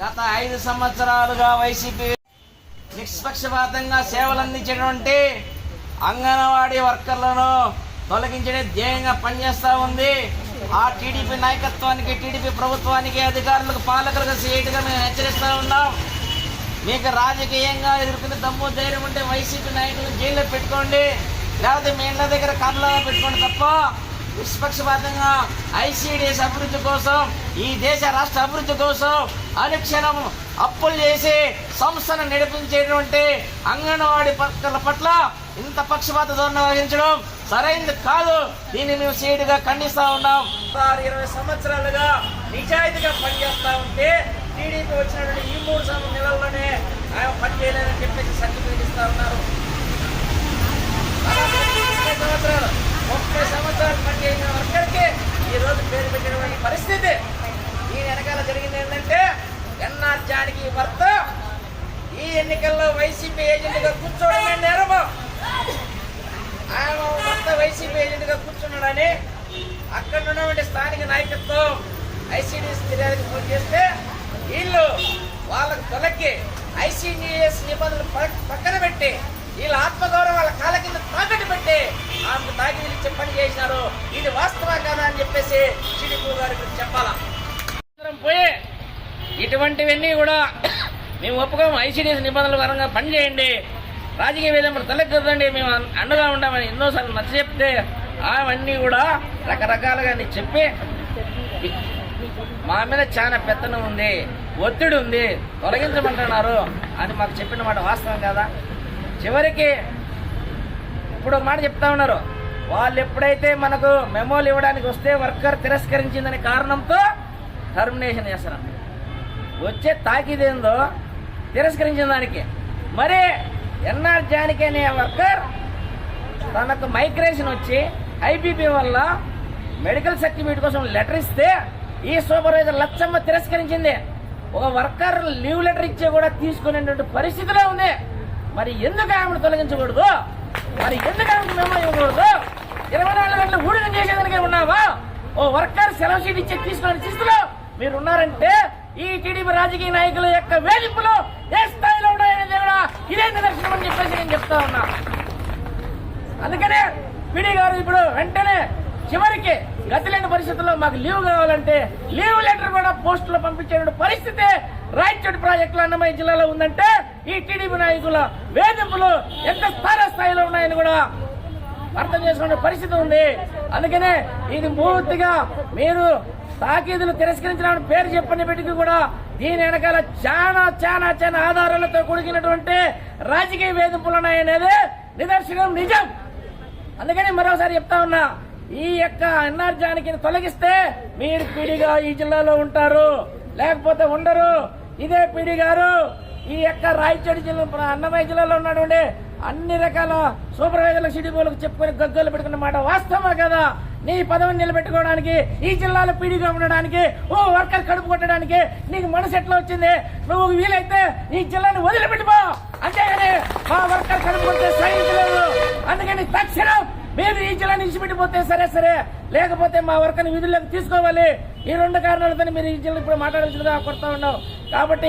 గత ఐదు సంవత్సరాలుగా వైసీపీ నిష్పక్షపాతంగా సేవలు అందించినటువంటి అంగన్వాడీ వర్కర్లను తొలగించడే ధ్యేయంగా పనిచేస్తూ ఉంది. ఆ టీడీపీ నాయకత్వానికి టీడీపీ ప్రభుత్వానికి అధికారులకు పాలకులకు సీటుగా మేము హెచ్చరిస్తూ ఉన్నాం. మీకు రాజకీయంగా ఎదుర్కొనే దమ్ము ధైర్యం ఉంటే వైసీపీ నాయకులను జైల్లో పెట్టుకోండి. లేకపోతే మీ ఇళ్ళ దగ్గర కర్రలో పెట్టుకోండి తప్ప నిష్పక్షపాతంగా ఐసీడీఎస్ అభివృద్ధి కోసం ఈ దేశ రాష్ట్ర అభివృద్ధి కోసం అనుక్షణం అప్పులు చేసి సంస్థను నడిపించేటువంటి అంగన్వాడీ పక్కల పట్ల ఇంత పక్షపాత ధోరణి వహించడం సరైనది కాదు. దీన్ని మేము సీటుగా ఖండిస్తా ఉన్నాం. ఇరవై సంవత్సరాలుగా నిజాయితీగా పనిచేస్తా ఉంటే టీడీపీ వచ్చినటువంటి ఈ మూడు సంవత్సరాల నెలల్లోనే ఆయన పని చెప్పేసి సర్టిఫికేట్ ఇస్తా ఉన్నారు ముప్పై సంవత్సరాలు ముప్పై సంవత్సరాలు పనిచేసిన వర్కర్కి ఈ రోజు పేరు పెట్టినటువంటి పరిస్థితి దీని వెనకాల జరిగింది ఏంటంటే ఎన్ఆర్ జానకి భర్త ఈ ఎన్నికల్లో వైసీపీ ఏజెంట్గా కూర్చోవడమే నేరము. ఆయన కొత్త వైసీపీ ఏజెంట్గా కూర్చున్నాడని అక్కడ ఉన్నటువంటి స్థానిక నాయకత్వం ఐసీడీఎస్ ఫిర్యాదుకి ఫోన్ చేస్తే వీళ్ళు వాళ్ళకు తొలగి ఐసీడీఎస్ నిబంధనలు పక్కన పెట్టి వీళ్ళ ఆత్మగౌరవం వాళ్ళ కాళ్ళ కింద తాకట్టు పెట్టి ఆమెకు తాగి ఇచ్చే పని చేసినారు ఇది వాస్తవం కదా అని చెప్పేసి టీడీపీ గారికి చెప్పాలా? పోయి ఇటువంటివన్నీ కూడా మేము ఒప్పుకోము. ఐసీడీఎస్ నిబంధనల పరంగా పనిచేయండి రాజకీయ వేదికలు తలెక్కదండి మేము అండగా ఉంటామని ఎన్నోసార్లు నచ్చ చెప్తే అవన్నీ కూడా రకరకాలుగా అని చెప్పి మా మీద చాలా పెత్తనం ఉంది. ఒత్తిడి ఉంది. తొలగించమంటున్నారు అని మాకు చెప్పిన మాట వాస్తవం కదా? చివరికి ఇప్పుడు ఒక మాట చెప్తా ఉన్నారు. వాళ్ళు ఎప్పుడైతే మనకు మెమోలు ఇవ్వడానికి వస్తే వర్కర్ తిరస్కరించిందనే కారణంతో టర్మినేషన్ చేస్తారు వచ్చే తాకిదేందో తిరస్కరించిన దానికి మరి ఎన్ఆర్ జానకి అనే వర్కర్ తనకు మైగ్రేషన్ వచ్చి ఐబీపీ వల్ల మెడికల్ సర్టిఫికేట్ కోసం లెటర్ ఇస్తే ఈ సూపర్వైజర్ లచ్చమ్మ తిరస్కరించింది. ఒక వర్కర్ లీవ్ లెటర్ ఇచ్చే కూడా తీసుకునేటువంటి పరిస్థితిలో ఉంది. మరి ఎందుకు ఆమెను తొలగించకూడదు? మరి ఎందుకు ఆమెకు మేము ఇవ్వకూడదు? ఇరవై నాలుగు గంటలు ఊడికం చేసేదానికే ఉన్నావా? ఓ వర్కర్ సెలవు షీట్ ఇచ్చే తీసుకునే స్థితిలో మీరు ఉన్నారంటే ఈ టీడీపీ రాజకీయ నాయకుల యొక్క వేధింపులు ఏ స్థాయిలో ఉన్నాయనేది కూడా ఇదే నిదర్శనం అని చెప్పేసి నేను చెప్తా ఉన్నా. అందుకనే పిడి గారు ఇప్పుడు వెంటనే చివరికి గతి లేని పరిస్థితుల్లో మాకు లీవ్ కావాలంటే లీవ్ లెటర్ కూడా పోస్టులో పంపించే పరిస్థితి రాయచోటి ప్రాజెక్టులు అన్నమయ్య జిల్లాలో ఉందంటే ఈ టీడీపీ నాయకుల వేధింపులు ఎంత స్థాయి స్థాయిలో ఉన్నాయని కూడా అర్థం చేసుకునే పరిస్థితి ఉంది. అందుకనే ఇది పూర్తిగా మీరు తాకీదులు తిరస్కరించిన పేరు చెప్పినప్పటికీ కూడా దీని వెనకాల చాలా చాలా చాలా ఆధారాలతో కూడినటువంటి రాజకీయ వేధింపులు ఉన్నాయనేది నిదర్శనం నిజం. అందుకని మరోసారి చెప్తా ఉన్నా ఈ యొక్క అన్నార్జానికి తొలగిస్తే మీరు పీడిగా ఈ జిల్లాలో ఉంటారు లేకపోతే ఉండరు. ఇదే పీడి గారు ఈ యొక్క రాయచోటి జిల్లా అన్నమయ్య జిల్లాలో ఉన్నటువంటి అన్ని రకాల సూపర్వైజర్ల షెడ్యూల్కి చెప్పుకొని గగ్గోలు పెట్టుకున్న మాట వాస్తవమా కదా. నీ పదవిని నిలబెట్టుకోవడానికి ఈ జిల్లాలో పీడిగా ఉండడానికి ఓ వర్కర్ కడుపు కొట్టడానికి నీకు మనసు ఎట్లా వచ్చింది? నువ్వు వీలైతే ఈ జిల్లాను వదిలిపెట్టిపో అంతేగాని మా వర్కర్ కడుపు కొట్టే సహించలేదు అందుకని తక్షణం మీరు ఈ జిల్లాని ఇచ్చిపెట్టిపోతే సరే సరే. లేకపోతే మా వర్కర్ని విధుల్లోకి తీసుకోవాలి. ఈ రెండు కారణాలతో మీరు ఈ జిల్లా ఇప్పుడు మాట్లాడాల్సిందిగా కొడతా ఉన్నాం. కాబట్టి